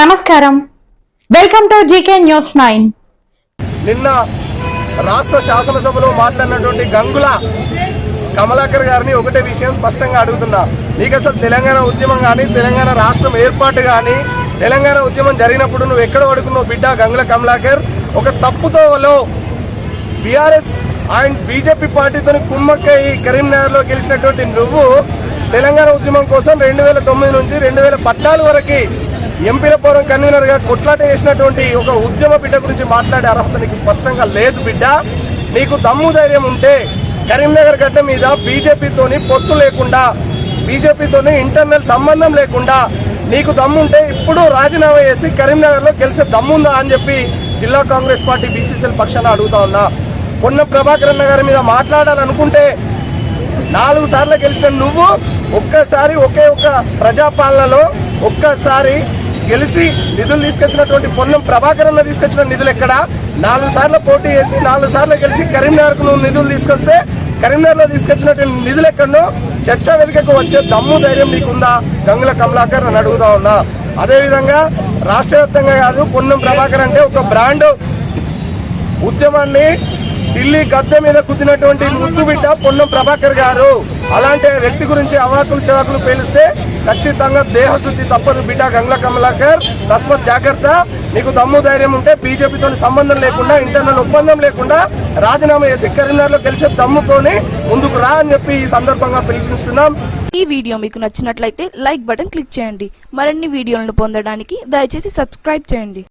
నమస్కారం. Welcome to GK news nine నిన్న రాష్ట్ర శాసనసభలో మాట్లాడినటువంటి గంగుల కమలాకర్ గారిని ఒకటే విషయం స్పష్టంగా అడుగుతున్నా. నీకు అసలు తెలంగాణ ఉద్యమం కానీ తెలంగాణ రాష్ట్రం ఏర్పాటు కానీ తెలంగాణ ఉద్యమం జరిగినప్పుడు నువ్వు ఎక్కడ పడుకున్నావు బిడ్డ గంగుల కమలాకర్? ఒక తప్పుతోవలో బీఆర్ఎస్ అండ్ బీజేపీ పార్టీతో కుమ్మక్కై కరీంనగర్లో గెలిచినటువంటి నువ్వు తెలంగాణ ఉద్యమం కోసం రెండు వేల తొమ్మిది నుంచి రెండు వేల పద్నాలుగు వరకు ఎంపీల కన్వీనర్గా కన్వీనర్గా కొట్లాట చేసినటువంటి ఒక ఉద్యమ బిడ్డ గురించి మాట్లాడే అర్హత నీకు స్పష్టంగా లేదు బిడ్డ. నీకు దమ్ము ధైర్యం ఉంటే కరీంనగర్ గడ్డ మీద బీజేపీతోని పొత్తు లేకుండా బీజేపీతోని ఇంటర్నల్ సంబంధం లేకుండా నీకు దమ్ముంటే ఇప్పుడు రాజీనామా చేసి కరీంనగర్లో గెలిచే దమ్ముందా అని చెప్పి జిల్లా కాంగ్రెస్ పార్టీ బీసీసీఎల్ పక్షాన అడుగుతా ఉన్నా. పొన్న ప్రభాకర్ గారి మీద మాట్లాడాలనుకుంటే నాలుగు సార్లు గెలిచిన నువ్వు ఒక్కసారి ఒకే ఒక్క ప్రజాపాలనలో ఒక్కసారి గెలిచి నిధులు తీసుకొచ్చినటువంటి పొన్నం ప్రభాకర్ అన్న తీసుకొచ్చిన నిధులు ఎక్కడ? నాలుగు సార్లు పోటీ చేసి నాలుగు సార్లు గెలిచి కరీంనగర్కు నువ్వు నిధులు తీసుకొస్తే కరీంనగర్లో తీసుకొచ్చినటువంటి నిధులు ఎక్కడో చర్చా వేదికకు వచ్చే దమ్ము ధైర్యం నీకుందా? గంగుల కమలాకర్ అని అడుగుతా ఉన్నా. అదేవిధంగా రాష్ట్ర వ్యాప్తంగా కాదు పొన్నం ప్రభాకర్ అంటే ఒక బ్రాండ్ ఉద్యమాన్ని ఢిల్లీ గద్దె మీద కుదినటువంటి ముద్దు బిడ్డ పొన్నం ప్రభాకర్ గారు. అలాంటి వ్యక్తి గురించి అవాకులు చవాకులు పేలిస్తే ఖచ్చితంగా దేహశుద్ధి తప్పదు బిడ్డ గంగ్ల కమలాకర్. తస్మత్ జాగ్రత్త. నీకు దమ్ము ధైర్యం ఉంటే బీజేపీతో సంబంధం లేకుండా ఇంటర్నల్ ఒప్పందం లేకుండా రాజీనామా చేసి కరీంనగర్లో గెలిచే దమ్ముతోని ముందుకు రా అని చెప్పి ఈ సందర్భంగా పిలుపునిస్తున్నాం. ఈ వీడియో మీకు నచ్చినట్లయితే లైక్ బటన్ క్లిక్ చేయండి. మరిన్ని వీడియోలను పొందడానికి దయచేసి సబ్స్క్రైబ్ చేయండి.